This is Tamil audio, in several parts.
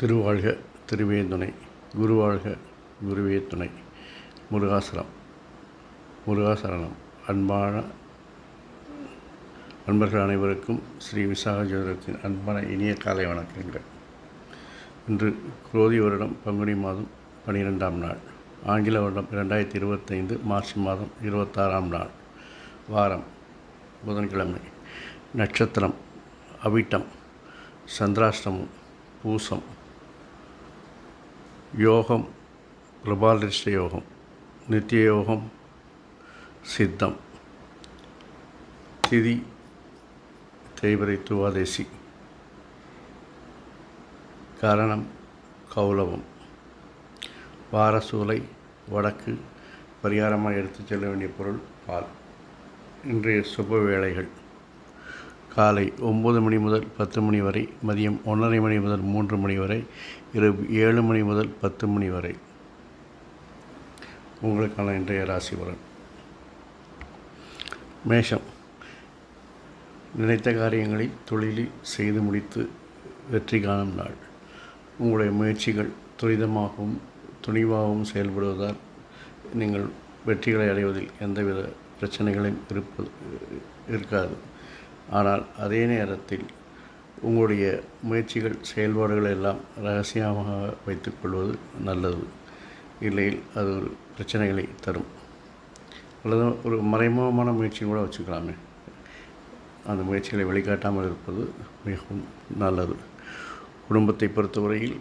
திருவாழ்க திருவே துணை குருவாழ்க குருவே துணை முருகாசரம் முருகாசரணம். அன்பான அன்பர்கள் அனைவருக்கும் ஸ்ரீ விசாகஜோதரத்தின் அன்பான இனிய காலை வணக்கங்கள். இன்று குரோதி வருடம் பங்குனி மாதம் பனிரெண்டாம் நாள். ஆங்கில வருடம் இரண்டாயிரத்தி இருபத்தைந்து மார்ச் மாதம் இருபத்தாறாம் நாள். வாரம் புதன்கிழமை. நட்சத்திரம் அவிட்டம் சந்திராஷ்டமம் பூசம் யோகம் பிரபாலிஷ்ட யோகம் நித்திய யோகம் சித்தம் திதி தேய்வரை துவாதேசி. காரணம் கௌலவம். வாரசூலை வடக்கு பரிகாரமாக எடுத்துச் செல்ல வேண்டிய பொருள் பால். இன்றைய சுப வேளைகள். காலை ஒம்பது மணி முதல் பத்து மணி வரை மதியம் ஒன்றரை மணி முதல் மூன்று மணி வரை இரவு ஏழு மணி முதல் பத்து மணி வரை. உங்களுக்கான இன்றைய ராசி பலன். மேஷம். நினைத்த காரியங்களை தொழிலில் செய்து முடித்து வெற்றி காணும் நாள். உங்களுடைய முயற்சிகள் துரிதமாகவும் துணிவாகவும் செயல்படுவதால் நீங்கள் வெற்றிகளை அடைவதில் எந்தவித பிரச்சனைகளையும் இருப்பது இருக்காது. ஆனால் அதே நேரத்தில் உங்களுடைய முயற்சிகள் செயல்பாடுகள் எல்லாம் ரகசியமாக வைத்துக்கொள்வது நல்லது. இல்லையில் அது ஒரு பிரச்சனைகளை தரும். அல்லது ஒரு மறைமுகமான முயற்சி கூட வச்சுக்கலாமே. அந்த முயற்சிகளை வெளிக்காட்டாமல் இருப்பது மிகவும் நல்லது. குடும்பத்தை பொறுத்தவரையில்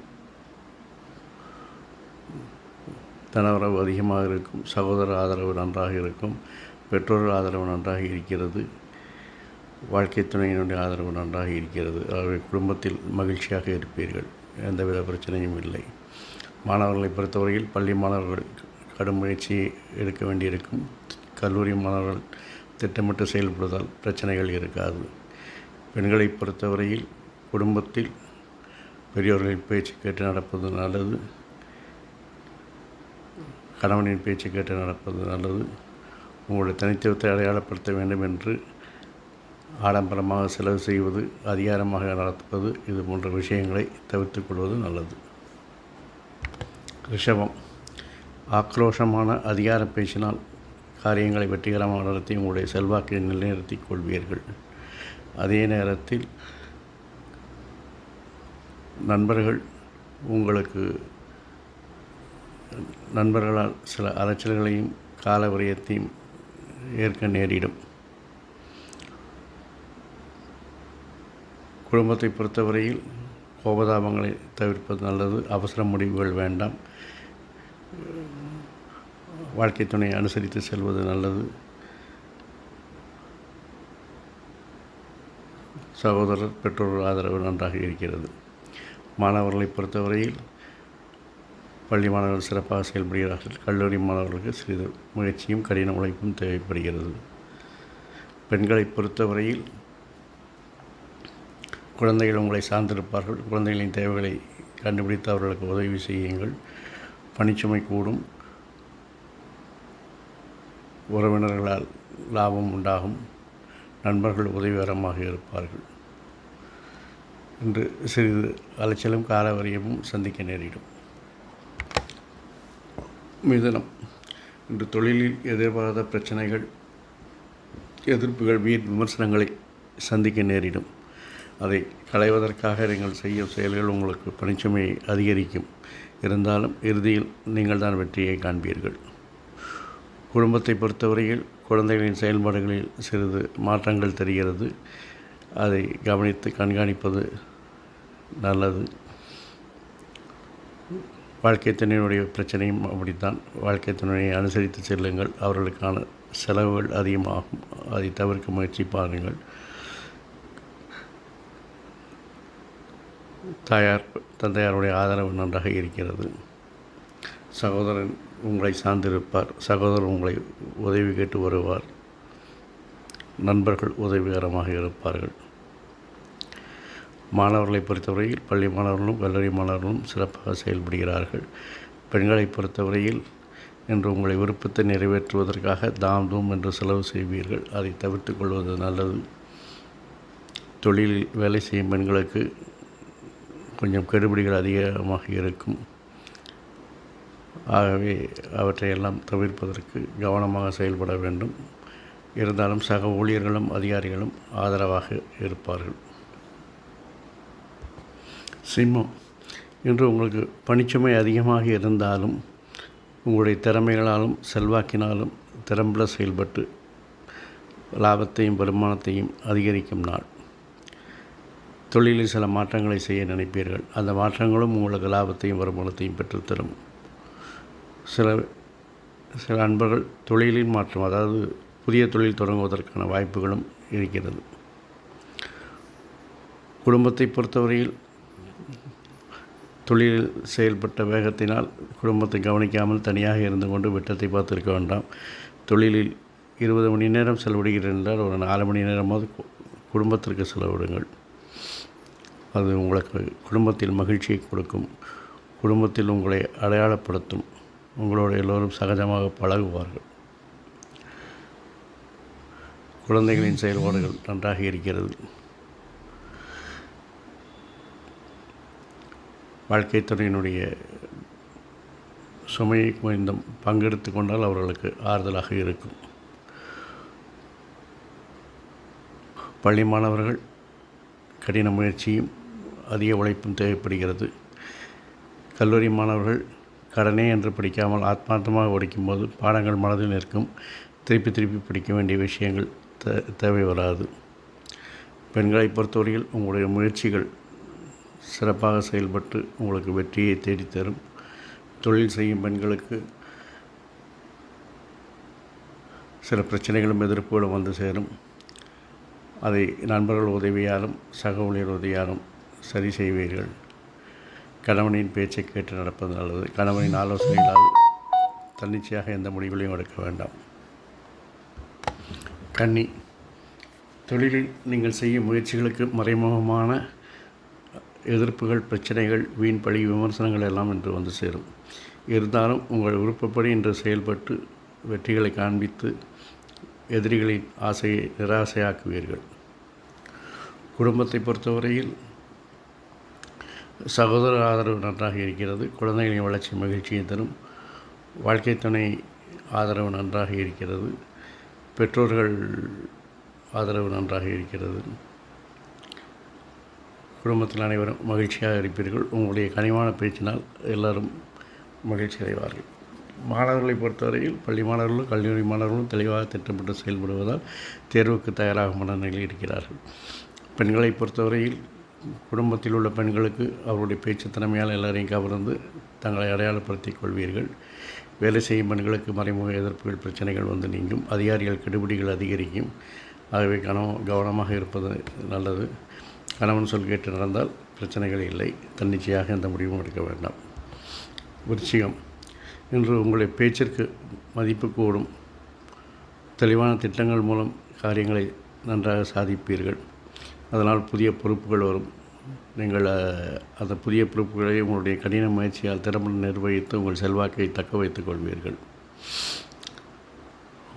தனவரவு அதிகமாக இருக்கும் சகோதர ஆதரவு நன்றாக இருக்கும் பெற்றோர் ஆதரவு நன்றாக இருக்கிறது. வாழ்க்கை துணையினுடைய ஆதரவு நன்றாக இருக்கிறது. ஆகவே குடும்பத்தில் மகிழ்ச்சியாக இருப்பீர்கள். எந்தவித பிரச்சனையும் இல்லை. மாணவர்களை பொறுத்தவரையில் பள்ளி மாணவர்கள் கடும் முயற்சி எடுக்க வேண்டியிருக்கும். கல்லூரி மாணவர்கள் திட்டமிட்டு செயல்படுவதால் பிரச்சனைகள் இருக்காது. பெண்களை பொறுத்தவரையில் குடும்பத்தில் பெரியோர்களின் பேச்சு கேட்டு நடப்பது நல்லது. கணவனின் பேச்சு கேட்டு நடப்பது நல்லது. உங்களுடைய தனித்துவத்தை அடையாளப்படுத்த வேண்டும் என்று ஆடம்பரமாக செலவு செய்வது அதிகாரமாக நடத்துவது இது போன்ற விஷயங்களை தவிர்த்து கொள்வது நல்லது. ரிஷபம். ஆக்ரோஷமான அதிகார பேச்சினால் காரியங்களை வெற்றிகரமாக நடத்தி உங்களுடைய செல்வாக்கை நிலைநிறுத்திக் கொள்வீர்கள். அதே நேரத்தில் நண்பர்கள் உங்களுக்கு நண்பர்களால் சில அலைச்சல்களையும் கால விரயத்தையும் ஏற்க நேரிடும். குடும்பத்தை பொறுத்தவரையில் கோபதாபங்களை தவிர்ப்பது நல்லது. அவசர முடிவுகள் வேண்டாம். வாழ்க்கை துணை அனுசரித்து செல்வது நல்லது. சகோதரர் பெற்றோர் ஆதரவு நன்றாக இருக்கிறது. மாணவர்களை பொறுத்தவரையில் பள்ளி மாணவர்கள் சிறப்பாக செயல்படுகிறார்கள். கல்லூரி மாணவர்களுக்கு சிறிது முயற்சியும் கடின உழைப்பும் தேவைப்படுகிறது. பெண்களை பொறுத்தவரையில் குழந்தைகள் உங்களை சார்ந்திருப்பார்கள். குழந்தைகளின் தேவைகளை கண்டுபிடித்து அவர்களுக்கு உதவி செய்யுங்கள். பணிச்சுமை கூடும். உறவினர்களால் லாபம் உண்டாகும். நண்பர்கள் உதவிகரமாக இருப்பார்கள். இன்று சிறிது அலைச்சலும் காலவரியமும் சந்திக்க நேரிடும். மிதனம். இன்று தொழிலில் எதிர்பாராத பிரச்சனைகள் எதிர்ப்புகள் வீண் விமர்சனங்களை சந்திக்க நேரிடும். அதை களைவதற்காக நீங்கள் செய்யும் செயல்கள் உங்களுக்கு பணிச்சுமையை அதிகரிக்கும். இருந்தாலும் இறுதியில் நீங்கள் தான் வெற்றியை காண்பீர்கள். குடும்பத்தை பொறுத்தவரையில் குழந்தைகளின் செயல்பாடுகளில் சிறிது மாற்றங்கள் தெரிகிறது. அதை கவனித்து கண்காணிப்பது நல்லது. வாழ்க்கை துணையினுடைய பிரச்சனையும் அப்படித்தான். வாழ்க்கை துணையை அனுசரித்து செல்லுங்கள். அவர்களுக்கான செலவுகள் அதிகமாகும். அதை தவிர்க்க முயற்சி பாருங்கள். தாயார் தந்தையாருடைய ஆதரவு நன்றாக இருக்கிறது. சகோதரன் உங்களை சார்ந்திருப்பார். சகோதரர் உங்களை உதவி கேட்டு வருவார். நண்பர்கள் உதவிகரமாக இருப்பார்கள். மாணவர்களை பொறுத்தவரையில் பள்ளி மாணவர்களும் கல்லூரி மாணவர்களும் சிறப்பாக செயல்படுகிறார்கள். பெண்களை பொறுத்தவரையில் இன்று உங்களை விருப்பத்தை நிறைவேற்றுவதற்காக தாம் தூம் என்று செலவு செய்வீர்கள். அதை தவிர்த்து கொள்வது நல்லது. தொழிலில் வேலை செய்யும் பெண்களுக்கு கொஞ்சம் கெடுபிடிகள் அதிகமாக இருக்கும். ஆகவே அவற்றையெல்லாம் தவிர்ப்பதற்கு கவனமாக செயல்பட வேண்டும். இருந்தாலும் சக ஊழியர்களும் அதிகாரிகளும் ஆதரவாக இருப்பார்கள். சிம்மம் இன்று உங்களுக்கு பணிச்சுமை அதிகமாக இருந்தாலும் உங்களுடைய திறமைகளாலும் செல்வாக்கினாலும் திறம்பட செயல்பட்டு லாபத்தையும் வருமானத்தையும் அதிகரிக்கும் நாள். தொழிலில் சில மாற்றங்களை செய்ய நினைப்பீர்கள். அந்த மாற்றங்களும் உங்களுக்கு லாபத்தையும் வருமானத்தையும் பெற்றுத்தரும் சில சில அன்பர்கள் தொழிலின் மாற்றம் அதாவது புதிய தொழில் தொடங்குவதற்கான வாய்ப்புகளும் இருக்கிறது. குடும்பத்தை பொறுத்தவரையில் தொழிலில் செயல்பட்ட வேகத்தினால் குடும்பத்தை கவனிக்காமல் தனியாக இருந்து கொண்டு வெட்டத்தை பார்த்துருக்க வேண்டாம். தொழிலில் இருபது மணி நேரம் செலவிடுகிறேன் என்றால் ஒரு நாலு மணி நேரமாவது குடும்பத்திற்கு செலவிடுங்கள். அது உங்களுக்கு குடும்பத்தில் மகிழ்ச்சியை கொடுக்கும். குடும்பத்தில் உங்களை அடையாளப்படுத்தும். உங்களோட எல்லோரும் சகஜமாக பழகுவார்கள். குழந்தைகளின் செயல்பாடுகள் நன்றாக இருக்கிறது. வாழ்க்கை துறையினுடைய சுமையை கொஞ்சம் பங்கெடுத்து கொண்டால் அவர்களுக்கு ஆறுதலாக இருக்கும். பள்ளி மாணவர்கள் கடின முயற்சியும் அதிக உழைப்பும் தேவைப்படுகிறது. கல்லூரி மாணவர்கள் கடனே என்று படிக்காமல் ஆத்மார்த்தமாக படிக்கும்போது பாடங்கள் மனதில் நிற்கும். திருப்பி திருப்பி படிக்க வேண்டிய விஷயங்கள் தே தேவை வராது. பெண்களை பொறுத்தவரையில் உங்களுடைய முயற்சிகள் சிறப்பாக செயல்பட்டு உங்களுக்கு வெற்றியை தேடித்தரும். தொழில் செய்யும் பெண்களுக்கு சில பிரச்சனைகளும் எதிர்ப்புகளும் வந்து சேரும். அதை நண்பர்கள் உதவியாலும் சக ஊழியர் உதவியாலும் சரி செய்வீர்கள். கணவனின் பேச்சை கேட்டு நடப்பது நல்லது. கணவனின் ஆலோசனைகளால் தன்னிச்சையாக எந்த முடிவுகளையும் எடுக்க வேண்டாம். கன்னி தொழிலில் நீங்கள் செய்யும் முயற்சிகளுக்கு மறைமுகமான எதிர்ப்புகள் பிரச்சனைகள் வீண் பழி விமர்சனங்கள் எல்லாம் இன்று வந்து சேரும். இருந்தாலும் உங்கள் விருப்பப்படி இன்று செயல்பட்டு வெற்றிகளை காண்பித்து எதிரிகளின் ஆசையை நிராசையாக்குவீர்கள். குடும்பத்தை பொறுத்தவரையில் சகோதர ஆதரவு நன்றாக இருக்கிறது. குழந்தைகளின் வளர்ச்சி மகிழ்ச்சியை தரும். வாழ்க்கை துணை ஆதரவு நன்றாக இருக்கிறது. பெற்றோர்கள் ஆதரவு நன்றாக இருக்கிறது. குடும்பத்தில் அனைவரும் மகிழ்ச்சியாக இருப்பீர்கள். உங்களுடைய கனிவான பேச்சினால் எல்லாரும் மகிழ்ச்சி அடைவார்கள். மாணவர்களை பொறுத்தவரையில் பள்ளி மாணவர்களும் கல்லூரி மாணவர்களும் தெளிவாக திட்டமிட்டு செயல்படுவதால் தேர்வுக்கு தயாராகும் மனநிலையில் இருக்கிறார்கள். பெண்களை பொறுத்தவரையில் குடும்பத்தில் உள்ள பெண்களுக்கு அவருடைய பேச்சு திறமையால் எல்லாரையும் கவர்ந்து தங்களை அடையாளப்படுத்திக் கொள்வீர்கள். வேலை செய்யும் பெண்களுக்கு மறைமுக எதிர்ப்புகள் பிரச்சனைகள் வந்து நீங்கும். அதிகாரிகள் கெடுபிடிகள் அதிகரிக்கும். ஆகவே கணவன் கவனமாக இருப்பது நல்லது. கணவன் சொல் கேட்டு நடந்தால் பிரச்சனைகள் இல்லை. தன்னிச்சையாக எந்த முடிவும் எடுக்க வேண்டாம். விருச்சிகம். இன்று உங்களுடைய பேச்சிற்கு மதிப்பு கூடும். தெளிவான திட்டங்கள் மூலம் காரியங்களை நன்றாக சாதிப்பீர்கள். அதனால் புதிய பொறுப்புகள் வரும். நீங்கள் அந்த புதிய பொறுப்புகளை உங்களுடைய கடின முயற்சியால் திறம்பட நிர்வகித்து உங்கள் செல்வாக்கை தக்க வைத்துக் கொள்வீர்கள்.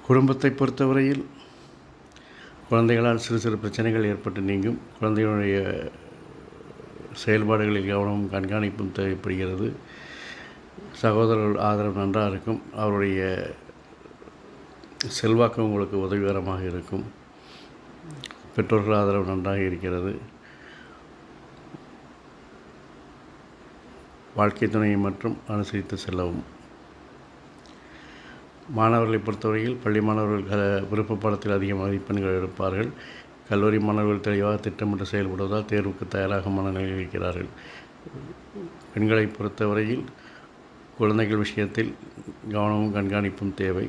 குடும்பத்தை பொறுத்தவரையில் குழந்தைகளால் சிறு சிறு பிரச்சனைகள் ஏற்பட்டு நீங்கும். குழந்தைகளுடைய செயல்பாடுகளில் கவனமும் கண்காணிப்பும் தேவைப்படுகிறது. சகோதரர்கள் ஆதரவு நன்றாக இருக்கும். அவருடைய செல்வாக்கு உங்களுக்கு உதவிகரமாக இருக்கும். பெற்றோர்கள் ஆதரவு நன்றாக இருக்கிறது. வாழ்க்கை துணையை மற்றும் அனுசரித்து செல்லவும். மாணவர்களை பொறுத்தவரையில் பள்ளி மாணவர்கள் க விருப்பப்படத்தில் அதிக மதிப்பெண்கள் எடுப்பார்கள். கல்லூரி மாணவர்கள் தெளிவாக திட்டமிட்டு செயல்படுவதால் தேர்வுக்கு தயாராக மனநிலையில் இருக்கிறார்கள். பெண்களை பொறுத்தவரையில் குழந்தைகள் விஷயத்தில் கவனமும் கண்காணிப்பும் தேவை.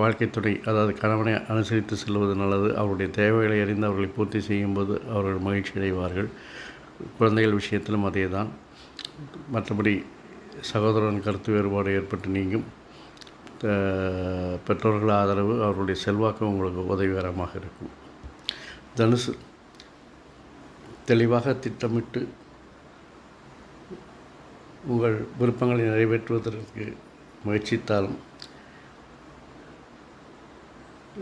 வாழ்க்கை துணை அதாவது கணவனை அனுசரித்து செல்வது நல்லது. அவருடைய தேவைகளை அறிந்து அவர்களை பூர்த்தி செய்யும்போது அவர்கள் மகிழ்ச்சி அடைவார்கள். குழந்தைகள் விஷயத்திலும் அதே தான் மற்றபடி சகோதரன் கருத்து வேறுபாடு ஏற்பட்டு நீங்கும். பெற்றோர்கள் ஆதரவு அவர்களுடைய செல்வாக்கு உங்களுக்கு உதவிகரமாக இருக்கும். தனுசு தெளிவாக திட்டமிட்டு உங்கள் விருப்பங்களை நிறைவேற்றுவதற்கு முயற்சித்தாலும்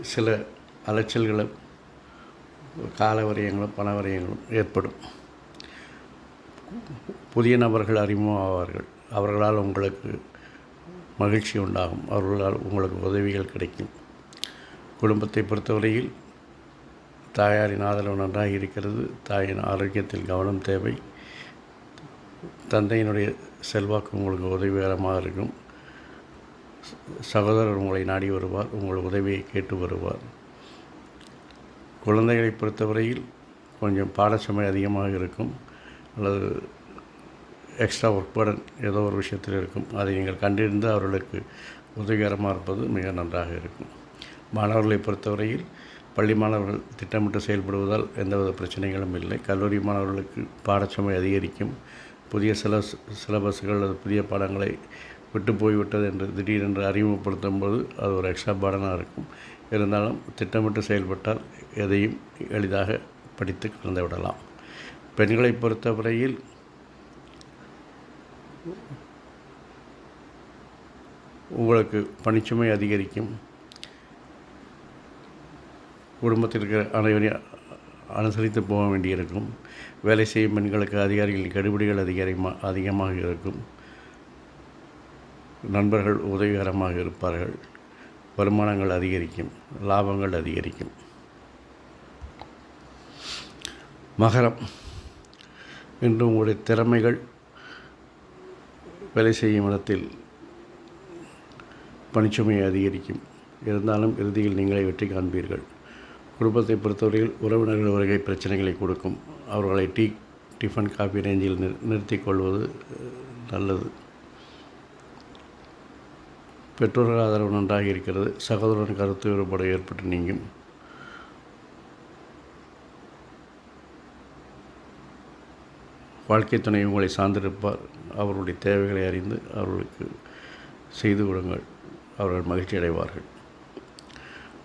சில அலைச்சல்களும் கால விரயங்களும் பண விரயங்களும் ஏற்படும். புதிய நபர்கள் அறிமுகம் ஆவார்கள் அவர்களால் உங்களுக்கு மகிழ்ச்சி உண்டாகும். அவர்களால் உங்களுக்கு உதவிகள் கிடைக்கும். குடும்பத்தை பொறுத்தவரையில் தாயாரின் ஆதரவு நன்றாக இருக்கிறது. தாயின் ஆரோக்கியத்தில் கவனம் தேவை. தந்தையினுடைய செல்வாக்கு உங்களுக்கு உதவிகரமாக இருக்கும். சகோதரர் உங்களை நாடி வருவார் உங்கள் உதவியை கேட்டு வருவார். குழந்தைகளை பொறுத்தவரையில் கொஞ்சம் பாடச்சுமை அதிகமாக இருக்கும் அல்லது எக்ஸ்ட்ரா ஒர்க் பர்டன் ஏதோ ஒரு விஷயத்தில் இருக்கும். அதை நீங்கள் கண்டிருந்து அவர்களுக்கு உதவிகரமாக இருப்பது மிக நன்றாக இருக்கும். மாணவர்களை பொறுத்தவரையில் பள்ளி மாணவர்கள் திட்டமிட்டு செயல்படுவதால் எந்தவித பிரச்சனைகளும் இல்லை. கல்லூரி மாணவர்களுக்கு பாடச்சுமை அதிகரிக்கும். புதிய சில சிலபஸ்கள் அல்லது புதிய பாடங்களை விட்டு போய்விட்டது என்று திடீரென்று அறிமுகப்படுத்தும் போது அது ஒரு எக்ஸ்ட்ரா பாடனாக இருக்கும். இருந்தாலும் திட்டமிட்டு செயல்பட்டால் எதையும் எளிதாக படித்து கலந்து விடலாம். பெண்களை பொறுத்தவரையில் உங்களுக்கு பணிச்சுமை அதிகரிக்கும். குடும்பத்திற்கு அனைவரையும் அனுசரித்து போக வேண்டியிருக்கும். வேலை செய்யும் பெண்களுக்கு அதிகாரிகளின் கெடுபிடிகள் அதிகாரமாக அதிகமாக இருக்கும். நண்பர்கள் உதவிகரமாக இருப்பார்கள். வருமானங்கள் அதிகரிக்கும் லாபங்கள் அதிகரிக்கும். மகரம். இன்று உங்களுடைய திறமைகள் வேலை செய்யும் இடத்தில் பணிச்சுமையை அதிகரிக்கும். இருந்தாலும் இறுதியில் நீங்களே வெற்றி காண்பீர்கள். குடும்பத்தை பொறுத்தவரையில் உறவினர்கள் வருகை பிரச்சனைகளை கொடுக்கும். அவர்களை டீ டிஃபன் காஃபி ரேஞ்சில் நிறு நிறுத்திக் கொள்வது நல்லது. பெற்றோர்கள் ஆதரவு நன்றாக இருக்கிறது. சகோதரன் கருத்து வேறுபாடு ஏற்பட்டு நீங்கும். வாழ்க்கை துணை உங்களை சார்ந்திருப்பார். அவருடைய தேவைகளை அறிந்து அவர்களுக்கு செய்து கொடுங்கள். அவர்கள் மகிழ்ச்சி அடைவார்கள்.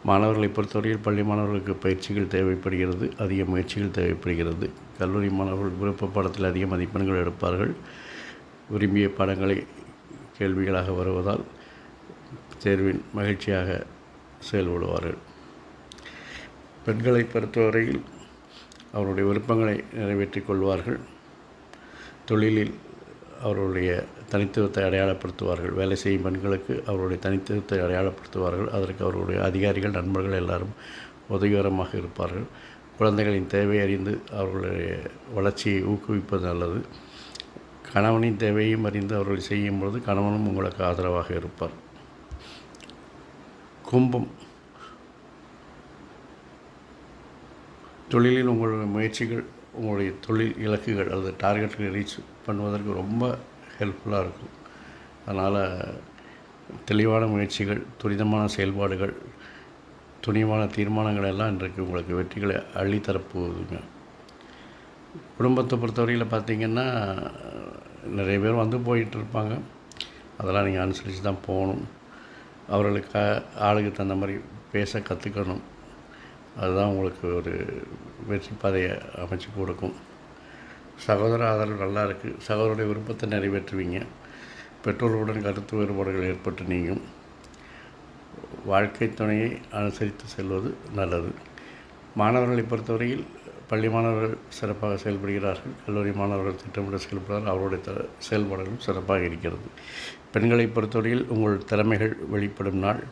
மாணவர்களை பொறுத்தவரையில் பள்ளி மாணவர்களுக்கு பயிற்சிகள் தேவைப்படுகிறது. அதிக முயற்சிகள் தேவைப்படுகிறது. கல்லூரி மாணவர்கள் விருப்ப பாடத்தில் அதிக மதிப்பெண்கள் எடுப்பார்கள். விரும்பிய பாடங்களை கேள்விகளாக வருவதால் தேர்வின் மகிழ்ச்சியாக செயல்படுவார்கள். பெண்களை பொறுத்தவரையில் அவருடைய விருப்பங்களை நிறைவேற்றிக் கொள்வார்கள். தொழிலில் அவருடைய தனித்துவத்தை அடையாளப்படுத்துவார்கள். வேலை செய்யும் பெண்களுக்கு அவருடைய தனித்துவத்தை அடையாளப்படுத்துவார்கள். அதற்கு அவர்களுடைய அதிகாரிகள் நண்பர்கள் எல்லாரும் உதவிகரமாக இருப்பார்கள். குழந்தைகளின் தேவை அறிந்து அவர்களுடைய வளர்ச்சியை ஊக்குவிப்பது நல்லது. கணவனின் தேவையும் அறிந்து அவர்கள் செய்யும் பொழுது கணவனும் உங்களுக்கு ஆதரவாக இருப்பார். கும்பம். தொழிலில் உங்களுடைய முயற்சிகள் உங்களுடைய தொழில் இலக்குகள் அல்லது டார்கெட்டுகளை ரீச் பண்ணுவதற்கு ரொம்ப ஹெல்ப்ஃபுல்லாக இருக்கும். அதனால் தெளிவான முயற்சிகள் துரிதமான செயல்பாடுகள் துணிவான தீர்மானங்கள் எல்லாம் இன்றைக்கு உங்களுக்கு வெற்றிகளை அள்ளித்தரப்போகுதுங்க. குடும்பத்தை பொறுத்தவரையில் பார்த்திங்கன்னா நிறைய பேர் வந்து போயிட்டு இருப்பாங்க. அதெல்லாம் நீங்கள் அனுசரித்து தான் போகணும். அவர்களுக்கு ஆளுக்கு தகுந்த மாதிரி பேச கற்றுக்கணும் அதுதான் உங்களுக்கு ஒரு வெற்றி பாதையை அமைச்சு கொடுக்கும். சகோதர ஆதரவு நல்லா இருக்குது சகோதரருடைய விருப்பத்தை நிறைவேற்றுவீங்க. பெற்றோர்களுடன் கருத்து வேறுபாடுகள் ஏற்பட்டு நீங்கும். வாழ்க்கை துணையை அனுசரித்து செல்வது நல்லது. மாணவர்களை பொறுத்தவரையில் பள்ளி மாணவர்கள் சிறப்பாக செயல்படுகிறார்கள். கல்லூரி மாணவர்கள் திட்டமிட்டு செயல்படுகிறார் அவருடைய த செயல்பாடுகளும் சிறப்பாக இருக்கிறது. பெண்களை பொறுத்தவரையில் உங்கள் திறமைகள் வெளிப்படும் நாள்.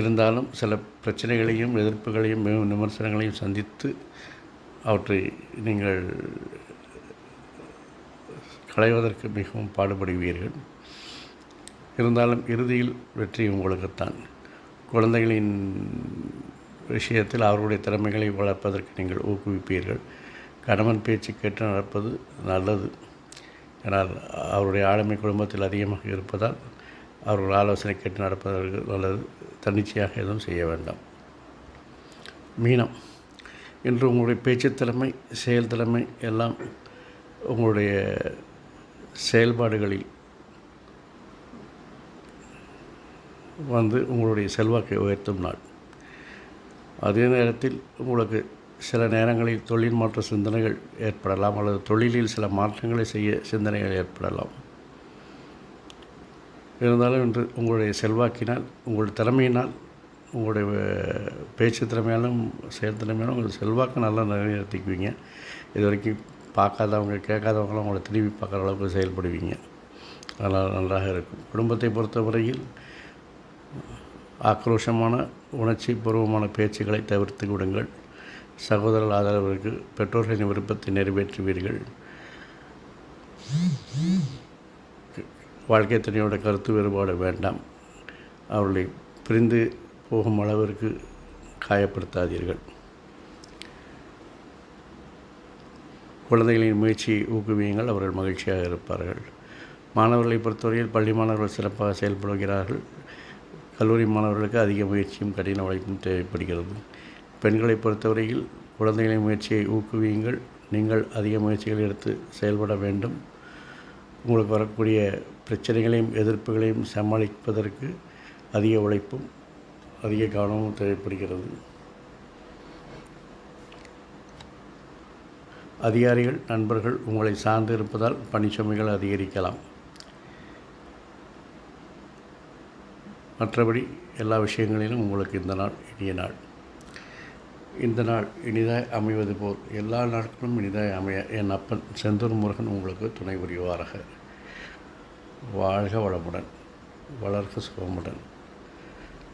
இருந்தாலும் சில பிரச்சனைகளையும் எதிர்ப்புகளையும் விமர்சனங்களையும் சந்தித்து அவற்றை நீங்கள் களைவதற்கு மிகவும் பாடுபடுவீர்கள். இருந்தாலும் இறுதியில் வெற்றி உங்களுக்குத்தான். குழந்தைகளின் விஷயத்தில் அவருடைய திறமைகளை வளர்ப்பதற்கு நீங்கள் ஊக்குவிப்பீர்கள். கணவன் பேச்சு கேட்டு நடப்பது நல்லது. ஆனால் அவருடைய ஆளுமை குடும்பத்தில் அதிகமாக இருப்பதால் அவர்கள் ஆலோசனை கேட்டு நடப்பதற்கு நல்லது. தன்னிச்சையாக எதுவும் செய்ய வேண்டாம். மீனம். இன்று உங்களுடைய பேச்சு திறமை செயல் திறமை எல்லாம் உங்களுடைய செயல்பாடுகளில் வந்து உங்களுடைய செல்வாக்கை உயர்த்தும் நாள். அதே நேரத்தில் உங்களுக்கு சில நேரங்களில் தொழில் மாற்ற சிந்தனைகள் ஏற்படலாம் அல்லது தொழிலில் சில மாற்றங்களை செய்ய சிந்தனைகள் ஏற்படலாம். இருந்தாலும் இன்று உங்களுடைய செல்வாக்கினால் உங்களுடைய திறமையினால் உங்களுடைய பேச்சு திறமையாலும் செயல் திறமையாலும் உங்கள் செல்வாக்கு நல்லா நிறைவேற்றிக்குவீங்க இது வரைக்கும் பார்க்காதவங்க கேட்காதவங்களாம் உங்களை திரும்பி பார்க்குற அளவுக்கு செயல்படுவீங்க. அதனால் நன்றாக இருக்கும். குடும்பத்தை பொறுத்தவரையில் ஆக்ரோஷமான உணர்ச்சி பூர்வமான பேச்சுக்களை தவிர்த்து விடுங்கள். சகோதரர் ஆதரவிற்கு பெற்றோர்களின் விருப்பத்தை நிறைவேற்றுவீர்கள். வாழ்க்கை துணையோட கருத்து வேறுபாடு வேண்டாம். அவர்களை பிரிந்து போகும் அளவிற்கு காயப்படுத்தாதீர்கள். குழந்தைகளின் முயற்சியை ஊக்குவியுங்கள் அவர்கள் மகிழ்ச்சியாக இருப்பார்கள். மாணவர்களை பொறுத்தவரையில் பள்ளி மாணவர்கள் சிறப்பாக செயல்படுகிறார்கள். கல்லூரி மாணவர்களுக்கு அதிக முயற்சியும் கடின உழைப்பும் தேவைப்படுகிறது. பெண்களை பொறுத்தவரையில் குழந்தைகளின் முயற்சியை ஊக்குவியுங்கள். நீங்கள் அதிக முயற்சிகள் எடுத்து செயல்பட வேண்டும். உங்களுக்கு வரக்கூடிய பிரச்சனைகளையும் எதிர்ப்புகளையும் சமாளிப்பதற்கு அதிக உழைப்பும் அதிக கவனமும் தேவைப்படுகிறது. அதிகாரிகள் நண்பர்கள் உங்களை சார்ந்து இருப்பதால் பணிச்சுமைகள் அதிகரிக்கலாம். மற்றபடி எல்லா விஷயங்களிலும் உங்களுக்கு இந்த நாள் இனிய நாள். இந்த நாள் இனிதாய் அமைவது போல் எல்லா நாட்களும் இனிதாய் அமைய என் அப்பன் செந்தூர் முருகன் உங்களுக்கு துணை புரிவாராக. வாழ்க வளமுடன் வளர்க சுகமுடன்.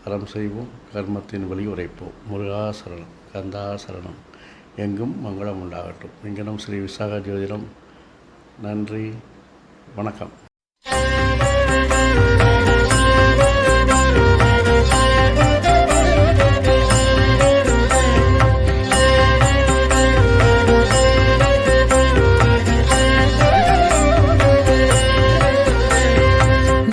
அறம் செய்வோம் கர்மத்தின் வழி உரைப்போம். முருகாசரணம் கந்தாசரணம் எங்கும் மங்களம் உண்டாகட்டும். இங்கனம் ஸ்ரீ விசாக ஜோதிடம் நன்றி வணக்கம்.